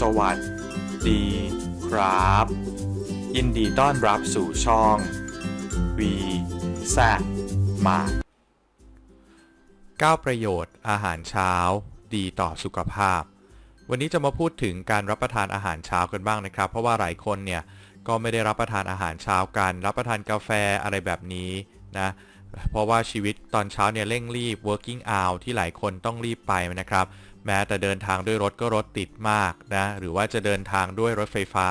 สวัสดีครับ ยินดีต้อนรับสู่ช่อง V แซมา 9 ประโยชน์อาหารเช้า ดีต่อสุขภาพ วันนี้จะมาพูดถึงการรับประทานอาหารเช้ากันบ้างนะครับ เพราะว่าหลายคนเนี่ยก็ไม่ได้รับประทานอาหารเช้ากัน รับประทานกาแฟอะไรแบบนี้นะเพราะว่าชีวิตตอนเช้าเนี่ยเร่งรีบ working out ที่หลายคนต้องรีบไปนะครับ แม้แต่เดินทางด้วยรถก็รถติดมากนะ หรือว่าจะเดินทางด้วยรถไฟฟ้า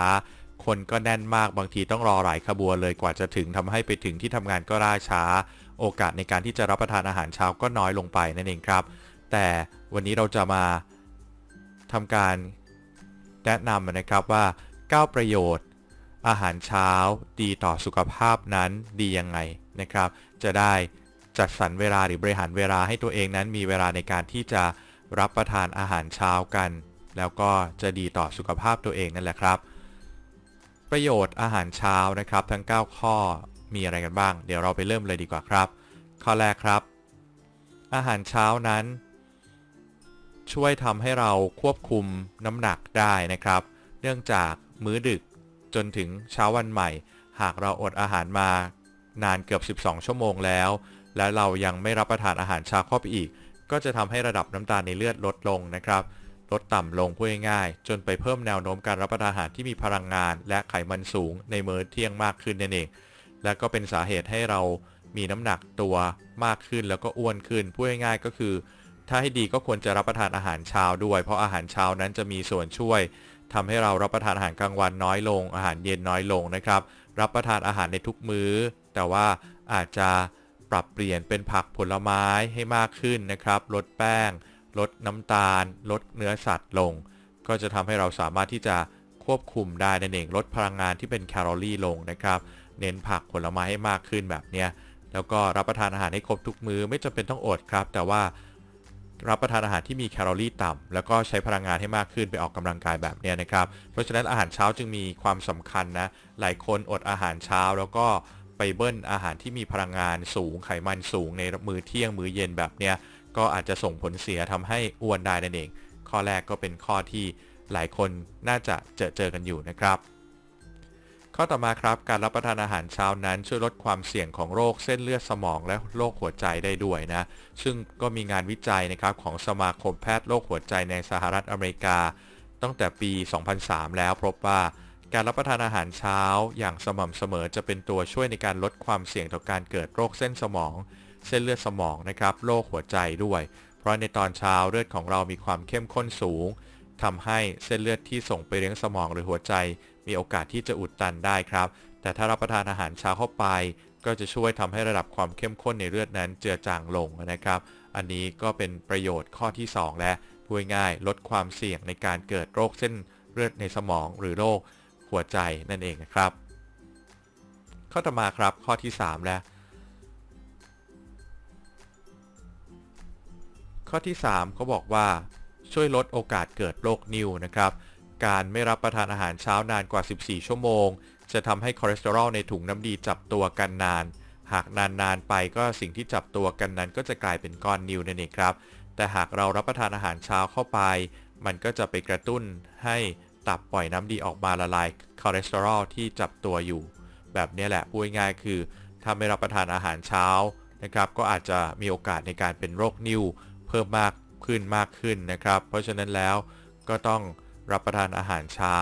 คนก็แน่นมากบางทีต้องรอหลายขบวนเลยกว่าจะถึงทำให้ไปถึงที่ทำงานก็ล่าช้า โอกาสในการที่จะรับประทานอาหารเช้าก็น้อยลงไปนั่นเองครับ แต่วันนี้เราจะมาทำการแนะนำนะครับว่า 9 ประโยชน์ อาหารเช้าดีต่อสุขภาพนั้นดียังไงนะครับ จะได้จัดสรรเวลาหรือบริหารเวลาให้ตัวเองนั้นมีเวลาในการที่จะ รับประทานอาหารเช้ากัน แล้วก็จะดีต่อสุขภาพตัวเองนั่นแหละครับ ประโยชน์อาหารเช้านะครับ ทั้ง 9 ข้อมีอะไรกันบ้าง เดี๋ยวเราไปเริ่มเลยดีกว่าครับ ข้อแรกครับ อาหารเช้านั้น ช่วยทำให้เราควบคุมน้ำหนักได้นะครับ เนื่องจากมื้อดึกจนถึงเช้าวันใหม่ หากเราอดอาหารมานานเกือบ 12 ชั่วโมงแล้ว และเรายังไม่รับประทานอาหารเช้าเข้าไปอีก ก็จะทำให้ระดับน้ำตาลในเลือดลดลงนะครับ ลดต่ำลงพูดง่ายๆ จนไปเพิ่มแนวโน้มการรับประทานอาหารที่มีพลังงาน และไขมันสูงในมื้อเที่ยงมากขึ้นนั่นเอง และก็เป็นสาเหตุให้เรามีน้ำหนักตัวมากขึ้นแล้วก็อ้วนขึ้นพูดง่ายๆก็คือ ถ้าให้ดีก็ควรจะรับประทานอาหารเช้าด้วย เพราะอาหารเช้านั้นจะมีส่วนช่วยทำให้เรารับประทานอาหารกลางวันน้อยลง อาหารเย็นน้อยลงนะครับ รับประทานอาหารในทุกมื้อ แต่ว่าอาจจะ ปรับเปลี่ยนเป็นผักผลไม้ให้มากขึ้นนะครับ ลดแป้ง ลดน้ำตาล ลดเนื้อสัตว์ลง ก็จะทำให้เราสามารถที่จะควบคุมได้นั่นเอง ลดพลังงานที่เป็นแคลอรี่ลงนะครับ เน้นผักผลไม้ให้มากขึ้นแบบเนี้ย แล้วก็รับประทานอาหารให้ครบทุกมื้อไม่จำเป็นต้องอดครับ แต่ว่ารับประทานอาหารที่มีแคลอรี่ต่ำแล้วก็ใช้พลังงานให้มากขึ้นไปออกกำลังกายแบบเนี้ยนะครับ เพราะฉะนั้นอาหารเช้าจึงมีความสำคัญนะ หลายคนอดอาหารเช้าแล้วก็ ไปเบิ้ลอาหารที่มีพลังงานสูงไขมันสูงในมื้อเที่ยงมื้อเย็นแบบเนี้ยก็อาจจะส่งผลเสียทำให้อ้วนได้นั่นเอง ข้อแรกก็เป็นข้อที่หลายคนน่าจะเจอเจอกันอยู่นะครับ ข้อต่อมาครับการรับประทานอาหารเช้านั้นช่วยลดความเสี่ยงของโรคเส้นเลือดสมองและโรคหัวใจได้ด้วยนะ ซึ่งก็มีงานวิจัยนะครับของสมาคมแพทย์โรคหัวใจในสหรัฐอเมริกา ตั้งแต่ปี 2003 แล้วพบว่า การรับประทานอาหารเช้าอย่างสม่ำเสมอจะเป็นตัวช่วยในการลดความเสี่ยงต่อการเกิดโรคเส้นสมอง เส้นเลือดสมองนะครับโรคหัวใจด้วย เพราะในตอนเช้าเลือดของเรามีความเข้มข้นสูงทำให้เส้นเลือดที่ส่งไปเลี้ยงสมองหรือหัวใจ มีโอกาสที่จะอุดตันได้ครับ แต่ถ้ารับประทานอาหารเช้าเข้าไป ก็จะช่วยทำให้ระดับความเข้มข้นในเลือดนั้นเจือจางลงนะครับ อันนี้ก็เป็นประโยชน์ข้อที่ 2 และพูดง่ายลดความเสี่ยงในการเกิดโรคเส้นเลือดในสมองหรือโรค หัวใจนั่นเองนะครับ ข้อต่อมาครับข้อที่ 3 แล้ว ข้อที่ 3 เขาบอกว่าช่วยลดโอกาสเกิดโรคนิ่วนะครับ การไม่รับประทานอาหารเช้านานกว่า 14 ชั่วโมง จะทำให้คอเลสเตอรอลในถุงน้ำดีจับตัวกันนาน หากนาน ๆ ไปก็สิ่งที่จับตัวกันนั้นก็จะกลายเป็นก้อนนิ่วนั่นเองครับ แต่หากเรารับประทานอาหารเช้าเข้าไป มันก็จะไปกระตุ้นให้ ตับปล่อยน้ำดีออกมาละลายคอเลสเตอรอลที่จับตัวอยู่ แบบนี้แหละพูดง่ายคือ ถ้าไม่รับประทานอาหารเช้านะครับ ก็อาจจะมีโอกาสในการเป็นโรคนิ่วเพิ่มมากขึ้นมากขึ้นนะครับ เพราะฉะนั้นแล้วก็ต้องรับประทานอาหารเช้า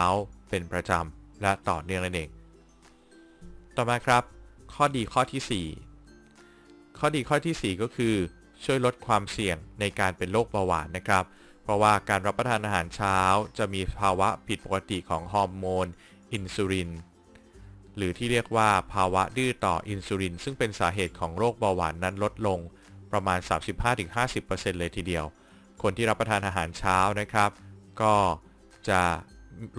เป็นประจำและต่อเนื่องนั่นเอง ต่อมาครับ ข้อดีข้อที่ 4 ข้อดีข้อที่ 4 ก็คือช่วยลดความเสี่ยงในการเป็นโรคเบาหวานนะครับ เพราะว่าการรับประทานอาหารเช้าจะมีภาวะผิดปกติของฮอร์โมนอินซูลิน หรือที่เรียกว่าภาวะดื้อต่ออินซูลิน ซึ่งเป็นสาเหตุของโรคเบาหวานนั้นลดลงประมาณ 35-50%เลยทีเดียว คนที่รับประทานอาหารเช้านะครับ ก็จะ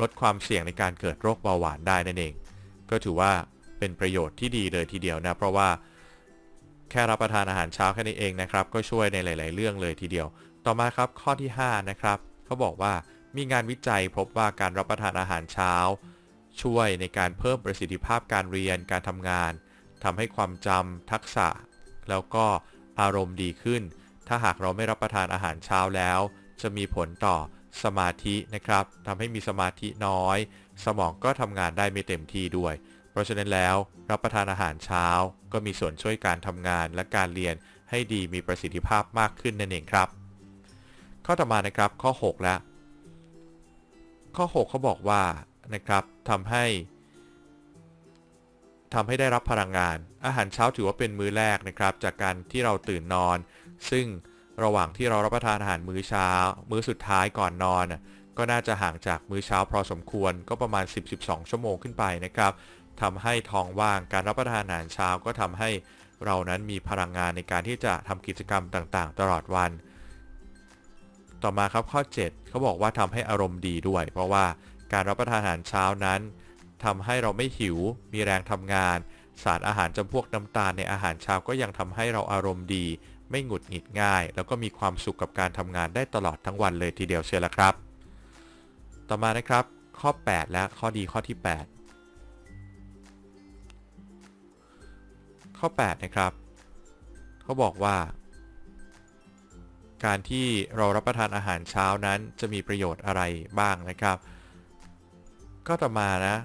ลดความเสี่ยงในการเกิดโรคเบาหวานได้นั่นเอง ก็ถือว่าเป็นประโยชน์ที่ดีเลยทีเดียวนะ เพราะว่าแค่รับประทานอาหารเช้าแค่นี้เองนะครับ ก็ช่วยในหลาย ๆ เรื่องเลยทีเดียว ต่อมาครับข้อที่ 5 นะครับเขาบอกว่ามีงานวิจัยพบว่าการรับประทานอาหารเช้า ช่วยในการเพิ่มประสิทธิภาพการเรียนการทำงานทำให้ความจำทักษะ แล้วก็อารมณ์ดีขึ้น ถ้าหากเราไม่รับประทานอาหารเช้าแล้ว จะมีผลต่อสมาธินะครับทำให้มีสมาธิน้อย สมองก็ทำงานได้ไม่เต็มที่ด้วย เพราะฉะนั้นแล้วรับประทานอาหารเช้า ก็มีส่วนช่วยการทำงานและการเรียนให้ดีมีประสิทธิภาพมากขึ้นนั่นเองครับ ข้อต่อมานะครับข้อ 6 แล้ว ข้อ 6 เขาบอกว่านะครับทำให้ทำให้ได้รับพลังงาน อาหารเช้าถือว่าเป็นมื้อแรกนะครับ จากการที่เราตื่นนอน ซึ่งระหว่างที่เรารับประทานอาหารมื้อเช้า มื้อสุดท้ายก่อนนอน ก็น่าจะห่างจากมื้อเช้าพอสมควรก็ประมาณ 10-12 ชั่วโมงขึ้นไปนะครับทำให้ท้องว่างการรับประทานอาหารเช้าก็ทำให้เรานั้นมีพลังงานในการที่จะทำกิจกรรมต่างๆ ตลอดวัน ต่อมาครับข้อ 7เขาบอกว่าทำให้อารมณ์ดีด้วย เพราะว่าการรับประทานอาหารเช้านั้นทำให้เราไม่หิว มีแรงทำงาน สารอาหารจำพวกน้ำตาลในอาหารเช้าก็ยังทำให้เราอารมณ์ดี ไม่หงุดหงิดง่าย แล้วก็มีความสุขกับการทำงานได้ตลอดทั้งวันเลยทีเดียวเชียวละครับ ต่อมานะครับข้อ 8 และข้อดีข้อที่ 8 ข้อ 8 นะครับ เขาบอกว่า การที่เรารับประทานอาหารเช้านั้นจะมีประโยชน์อะไรบ้างนะครับ ก็ต่อมานะ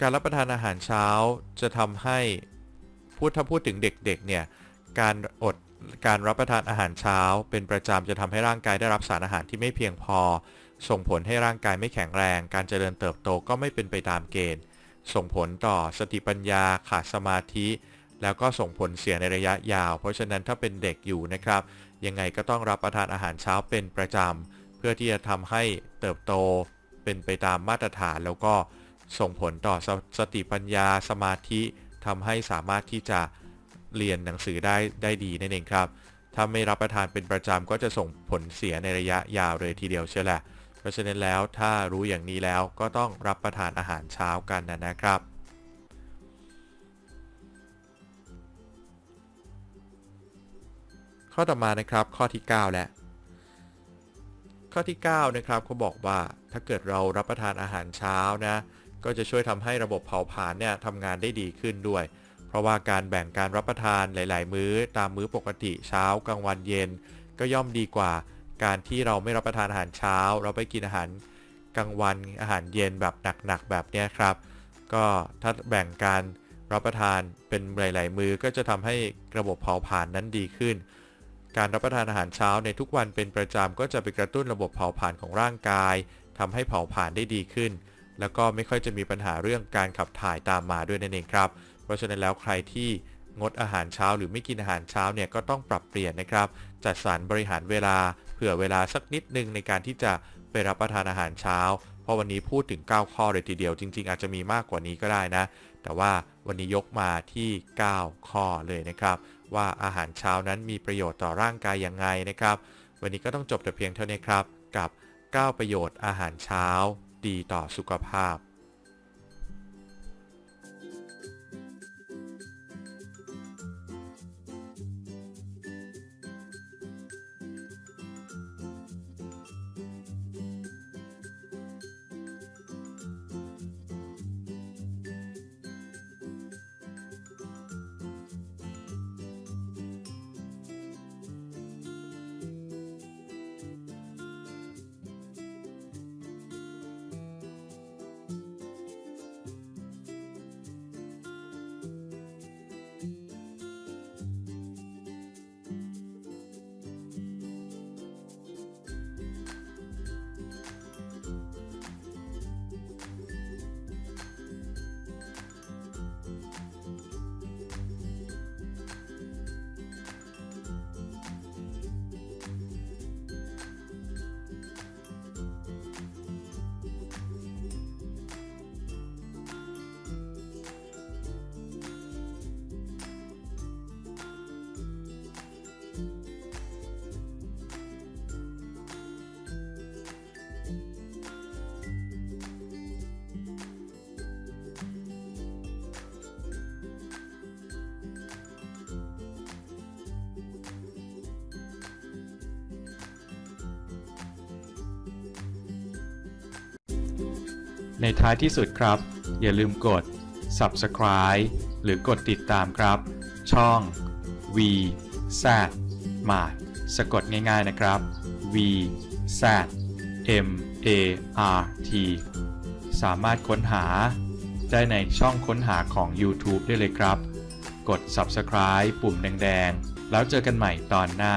การรับประทานอาหารเช้าจะทำให้พูดถ้าพูดถึงเด็กๆเนี่ยการอดการรับประทานอาหารเช้า เป็นประจำจะทำให้ร่างกายได้รับสารอาหารที่ไม่เพียงพอ ส่งผลให้ร่างกายไม่แข็งแรง การเจริญเติบโตก็ไม่เป็นไปตามเกณฑ์ ส่งผลต่อสติปัญญาขาดสมาธิ แล้วก็ส่งผลเสียในระยะยาว เพราะฉะนั้นถ้าเป็นเด็กอยู่นะครับ ยังไงก็ต้องรับประทานอาหารเช้าเป็นประจำ เพื่อที่จะทำให้เติบโตเป็นไปตามมาตรฐาน แล้วก็ส่งผลต่อสสติปัญญาสมาธิทำให้สามารถที่จะเรียนหนังสือได้ได้ดีนั่นเองครับ ถ้าไม่รับประทานเป็นประจำก็จะส่งผลเสียในระยะยาวเลยทีเดียวเชียวแหละ เพราะฉะนั้นแล้วถ้ารู้อย่างนี้แล้วก็ต้องรับประทานอาหารเช้ากันนะนะครับ ข้อต่อมานะครับข้อที่ 9 แล้วข้อที่ 9 นะครับเขาบอกว่าถ้าเกิดเรารับประทานอาหารเช้านะก็จะช่วยทำให้ระบบเผาผลาญเนี่ยทำงานได้ดีขึ้นด้วย เพราะว่าการแบ่งการรับประทานหลาย ๆ มื้อ ตามมื้อปกติเช้ากลางวันเย็น ก็ย่อมดีกว่า การที่เราไม่รับประทานอาหารเช้า เราไปกินอาหารกลางวันอาหารเย็นแบบหนัก ๆ แบบนี้ครับ ก็ถ้าแบ่งการรับประทานเป็นหลาย ๆ มื้อก็จะทำให้ระบบเผาผลาญนั้นดีขึ้น การรับประทานอาหารเช้าในทุกวันเป็นประจำก็จะไปกระตุ้นระบบเผาผลาญของร่างกายทำให้เผาผลาญได้ดีขึ้น แล้วก็ไม่ค่อยจะมีปัญหาเรื่องการขับถ่ายตามมาด้วยนั่นเองครับ เพราะฉะนั้นแล้วใครที่งดอาหารเช้าหรือไม่กินอาหารเช้าเนี่ยก็ต้องปรับเปลี่ยนนะครับ จัดสรรบริหารเวลาเผื่อเวลาสักนิดนึงในการที่จะไปรับประทานอาหารเช้า เพราะวันนี้พูดถึง 9 ข้อเลยทีเดียวจริง ๆ อาจจะมีมากกว่านี้ก็ได้นะ แต่ว่าวันนี้ยกมาที่ 9 ข้อเลยนะครับ ว่าอาหารเช้านั้นมีประโยชน์ต่อร่างกายยังไงนะครับ วันนี้ก็ต้องจบแต่เพียงเท่านี้ครับ กับ 9 ประโยชน์อาหารเช้า ดีต่อสุขภาพ ในท้ายที่สุดครับ อย่าลืมกด subscribe หรือกดติดตามครับ ช่อง V Z มาสะกดง่ายๆนะครับ V V Z M A R T สามารถค้นหา ได้ในช่องค้นหาของ YouTube ได้เลยครับ กด Subscribe ปุ่มแดงๆ แล้วเจอกันใหม่ตอนหน้า